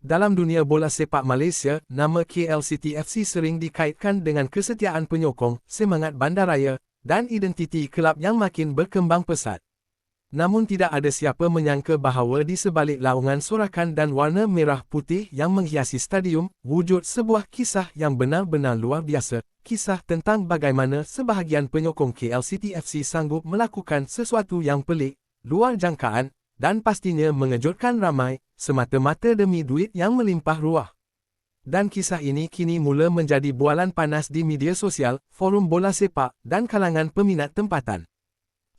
Dalam dunia bola sepak Malaysia, nama KL City FC sering dikaitkan dengan kesetiaan penyokong, semangat bandaraya dan identiti kelab yang makin berkembang pesat. Namun tidak ada siapa menyangka bahawa di sebalik laungan sorakan dan warna merah putih yang menghiasi stadium, wujud sebuah kisah yang benar-benar luar biasa, kisah tentang bagaimana sebahagian penyokong KL City FC sanggup melakukan sesuatu yang pelik, luar jangkaan, dan pastinya mengejutkan ramai, semata-mata demi duit yang melimpah ruah. Dan kisah ini kini mula menjadi bualan panas di media sosial, forum bola sepak, dan kalangan peminat tempatan.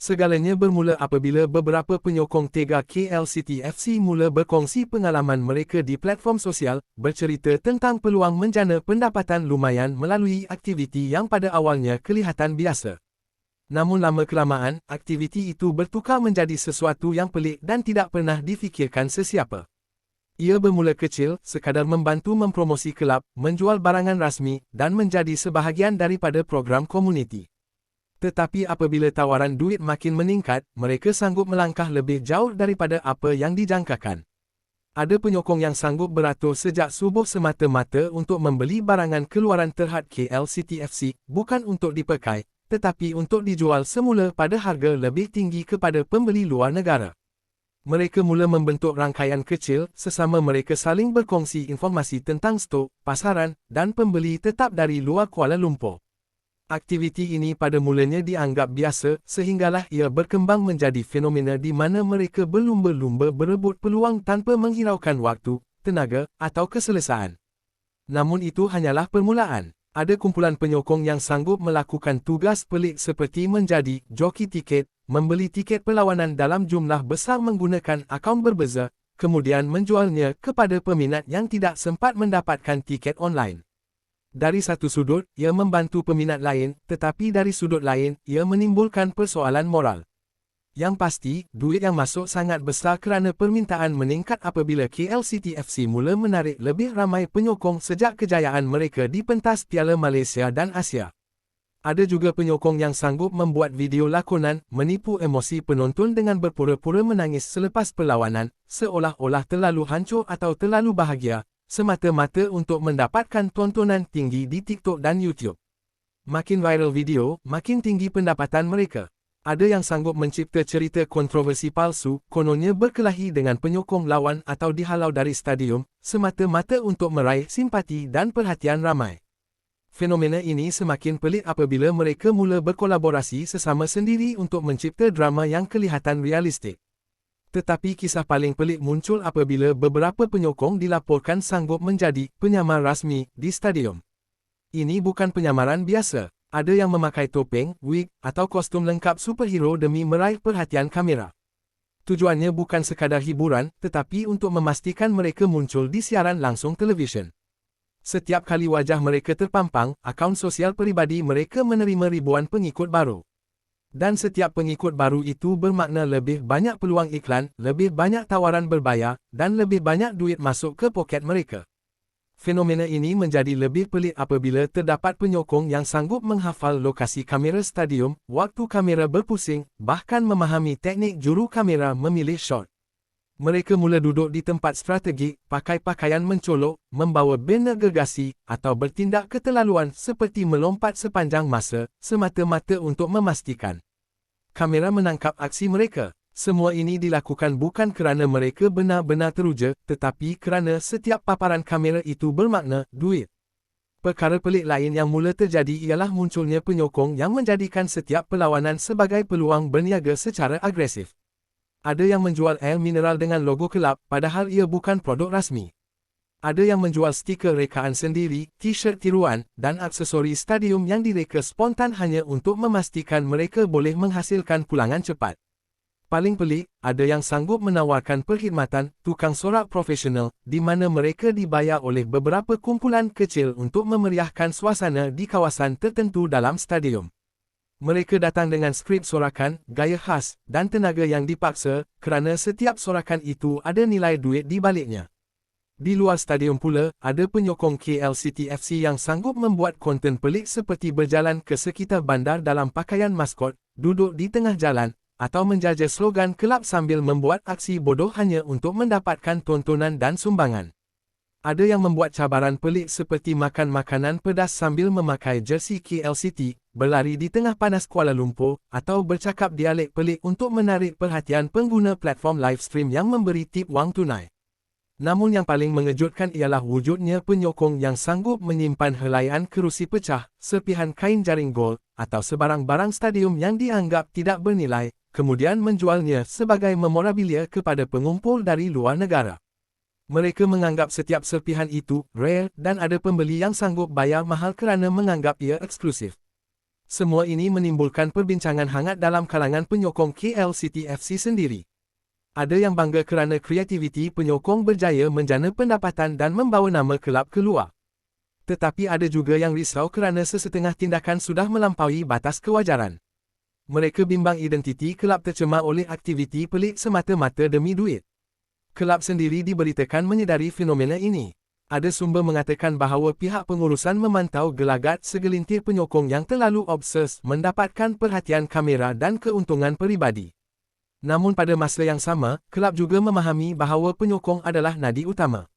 Segalanya bermula apabila beberapa penyokong Tega KL City FC mula berkongsi pengalaman mereka di platform sosial, bercerita tentang peluang menjana pendapatan lumayan melalui aktiviti yang pada awalnya kelihatan biasa. Namun lama-kelamaan, aktiviti itu bertukar menjadi sesuatu yang pelik dan tidak pernah difikirkan sesiapa. Ia bermula kecil, sekadar membantu mempromosi kelab, menjual barangan rasmi, dan menjadi sebahagian daripada program komuniti. Tetapi apabila tawaran duit makin meningkat, mereka sanggup melangkah lebih jauh daripada apa yang dijangkakan. Ada penyokong yang sanggup beratur sejak subuh semata-mata untuk membeli barangan keluaran terhad KL City FC, bukan untuk dipakai, tetapi untuk dijual semula pada harga lebih tinggi kepada pembeli luar negara. Mereka mula membentuk rangkaian kecil, sesama mereka saling berkongsi informasi tentang stok, pasaran, dan pembeli tetap dari luar Kuala Lumpur. Aktiviti ini pada mulanya dianggap biasa, sehinggalah ia berkembang menjadi fenomena di mana mereka berlumba-lumba berebut peluang tanpa menghiraukan waktu, tenaga, atau keselesaan. Namun itu hanyalah permulaan ada kumpulan penyokong yang sanggup melakukan tugas pelik seperti menjadi joki tiket, membeli tiket perlawanan dalam jumlah besar menggunakan akaun berbeza, kemudian menjualnya kepada peminat yang tidak sempat mendapatkan tiket online. Dari satu sudut, ia membantu peminat lain, tetapi dari sudut lain, ia menimbulkan persoalan moral. Yang pasti, duit yang masuk sangat besar kerana permintaan meningkat apabila KL City FC mula menarik lebih ramai penyokong sejak kejayaan mereka di pentas Piala Malaysia dan Asia. Ada juga penyokong yang sanggup membuat video lakonan, menipu emosi penonton dengan berpura-pura menangis selepas perlawanan, seolah-olah terlalu hancur atau terlalu bahagia, semata-mata untuk mendapatkan tontonan tinggi di TikTok dan YouTube. Makin viral video, makin tinggi pendapatan mereka. Ada yang sanggup mencipta cerita kontroversi palsu, kononnya berkelahi dengan penyokong lawan atau dihalau dari stadium, semata-mata untuk meraih simpati dan perhatian ramai. Fenomena ini semakin pelik apabila mereka mula berkolaborasi sesama sendiri untuk mencipta drama yang kelihatan realistik. Tetapi kisah paling pelik muncul apabila beberapa penyokong dilaporkan sanggup menjadi penyamar rasmi di stadium. Ini bukan penyamaran biasa, ada yang memakai topeng, wig, atau kostum lengkap superhero demi meraih perhatian kamera. Tujuannya bukan sekadar hiburan, tetapi untuk memastikan mereka muncul di siaran langsung televisyen. Setiap kali wajah mereka terpampang, akaun sosial peribadi mereka menerima ribuan pengikut baru. Dan setiap pengikut baru itu bermakna lebih banyak peluang iklan, lebih banyak tawaran berbayar, dan lebih banyak duit masuk ke poket mereka. Fenomena ini menjadi lebih pelik apabila terdapat penyokong yang sanggup menghafal lokasi kamera stadium, waktu kamera berpusing, bahkan memahami teknik juru kamera memilih shot. Mereka mula duduk di tempat strategi, pakai pakaian mencolok, membawa banner gergasi, atau bertindak keterlaluan seperti melompat sepanjang masa, semata-mata untuk memastikan. Kamera menangkap aksi mereka. Semua ini dilakukan bukan kerana mereka benar-benar teruja, tetapi kerana setiap paparan kamera itu bermakna duit. Perkara pelik lain yang mula terjadi ialah munculnya penyokong yang menjadikan setiap perlawanan sebagai peluang berniaga secara agresif. Ada yang menjual air mineral dengan logo kelab, padahal ia bukan produk rasmi. Ada yang menjual stiker rekaan sendiri, t-shirt tiruan, dan aksesori stadium yang direka spontan hanya untuk memastikan mereka boleh menghasilkan pulangan cepat. Paling pelik, ada yang sanggup menawarkan perkhidmatan tukang sorak profesional di mana mereka dibayar oleh beberapa kumpulan kecil untuk memeriahkan suasana di kawasan tertentu dalam stadium. Mereka datang dengan skrip sorakan, gaya khas, dan tenaga yang dipaksa kerana setiap sorakan itu ada nilai duit di baliknya. Di luar stadium pula, ada penyokong KL City FC yang sanggup membuat konten pelik seperti berjalan ke sekitar bandar dalam pakaian maskot, duduk di tengah jalan, atau menjajah slogan kelab sambil membuat aksi bodoh hanya untuk mendapatkan tontonan dan sumbangan. Ada yang membuat cabaran pelik seperti makan makanan pedas sambil memakai jersey KLCT, berlari di tengah panas Kuala Lumpur, atau bercakap dialek pelik untuk menarik perhatian pengguna platform live stream yang memberi tip wang tunai. Namun yang paling mengejutkan ialah wujudnya penyokong yang sanggup menyimpan helaian kerusi pecah, serpihan kain jaring gol, atau sebarang barang stadium yang dianggap tidak bernilai, kemudian menjualnya sebagai memorabilia kepada pengumpul dari luar negara. Mereka menganggap setiap serpihan itu rare dan ada pembeli yang sanggup bayar mahal kerana menganggap ia eksklusif. Semua ini menimbulkan perbincangan hangat dalam kalangan penyokong KLCT FC sendiri. Ada yang bangga kerana kreativiti penyokong berjaya menjana pendapatan dan membawa nama kelab keluar. Tetapi ada juga yang risau kerana sesetengah tindakan sudah melampaui batas kewajaran. Mereka bimbang identiti kelab tercemar oleh aktiviti pelik semata-mata demi duit. Kelab sendiri diberitakan menyedari fenomena ini. Ada sumber mengatakan bahawa pihak pengurusan memantau gelagat segelintir penyokong yang terlalu obses mendapatkan perhatian kamera dan keuntungan peribadi. Namun pada masa yang sama, kelab juga memahami bahawa penyokong adalah nadi utama.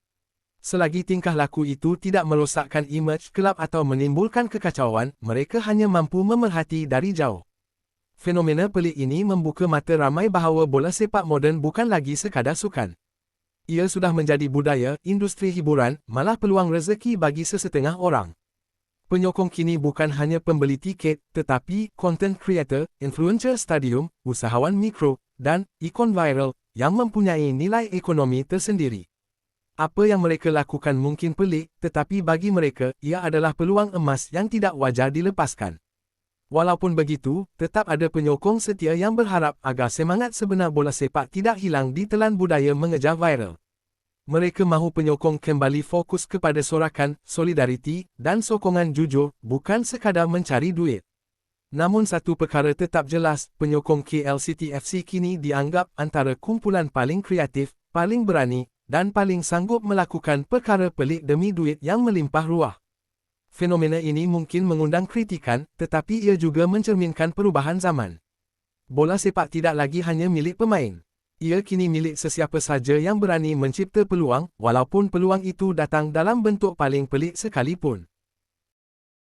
Selagi tingkah laku itu tidak merosakkan imej kelab atau menimbulkan kekacauan, mereka hanya mampu memerhati dari jauh. Fenomena pelik ini membuka mata ramai bahawa bola sepak moden bukan lagi sekadar sukan. Ia sudah menjadi budaya, industri hiburan, malah peluang rezeki bagi sesetengah orang. Penyokong kini bukan hanya pembeli tiket, tetapi content creator, influencer stadium, usahawan mikro, dan ikon viral yang mempunyai nilai ekonomi tersendiri. Apa yang mereka lakukan mungkin pelik, tetapi bagi mereka, ia adalah peluang emas yang tidak wajar dilepaskan. Walaupun begitu, tetap ada penyokong setia yang berharap agar semangat sebenar bola sepak tidak hilang di telan budaya mengejar viral. Mereka mahu penyokong kembali fokus kepada sorakan, solidariti, dan sokongan jujur, bukan sekadar mencari duit. Namun satu perkara tetap jelas, penyokong KLCT FC kini dianggap antara kumpulan paling kreatif, paling berani, dan paling sanggup melakukan perkara pelik demi duit yang melimpah ruah. Fenomena ini mungkin mengundang kritikan, tetapi ia juga mencerminkan perubahan zaman. Bola sepak tidak lagi hanya milik pemain. Ia kini milik sesiapa saja yang berani mencipta peluang, walaupun peluang itu datang dalam bentuk paling pelik sekalipun.